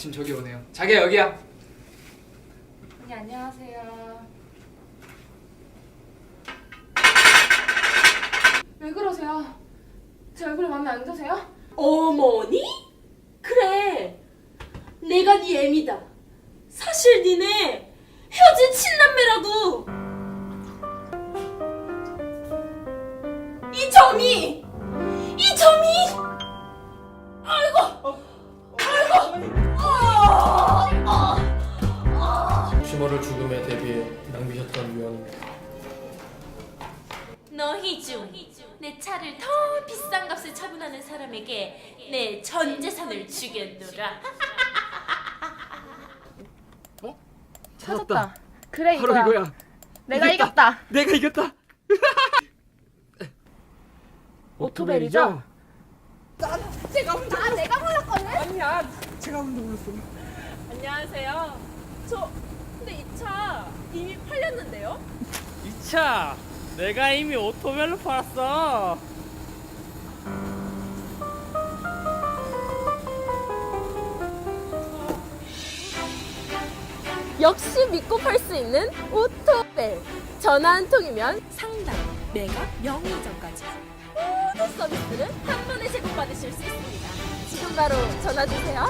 지금 저기 오네요. 자기야 여기야. 언니 안녕하세요. 왜 그러세요? 제 얼굴이 마음에 안 드세요? 어머니? 그래. 내가 네 애미다. 사실 니네 헤어진 친남매라고. 이 점이, 아. 슈머를 죽음에 대비해 낭비셨던 위원입니다. 너희 중 내 차를 더 비싼 값에 처분하는 사람에게 내 전 재산을 주겠노라. 찾았다. 그래 바로 이거야. 이거야. 내가 이겼다. 이겼다. 내가 이겼다. 오토벨이죠? 안녕하세요. 저 근데 이 차 이미 팔렸는데요? 이 차 내가 이미 오토벨로 팔았어. 역시 믿고 팔 수 있는 오토벨. 전화 한 통이면 상담, 매각, 명의전까지 모든 서비스를 한 번에 제공받으실 수 있습니다. 지금 바로 전화 주세요.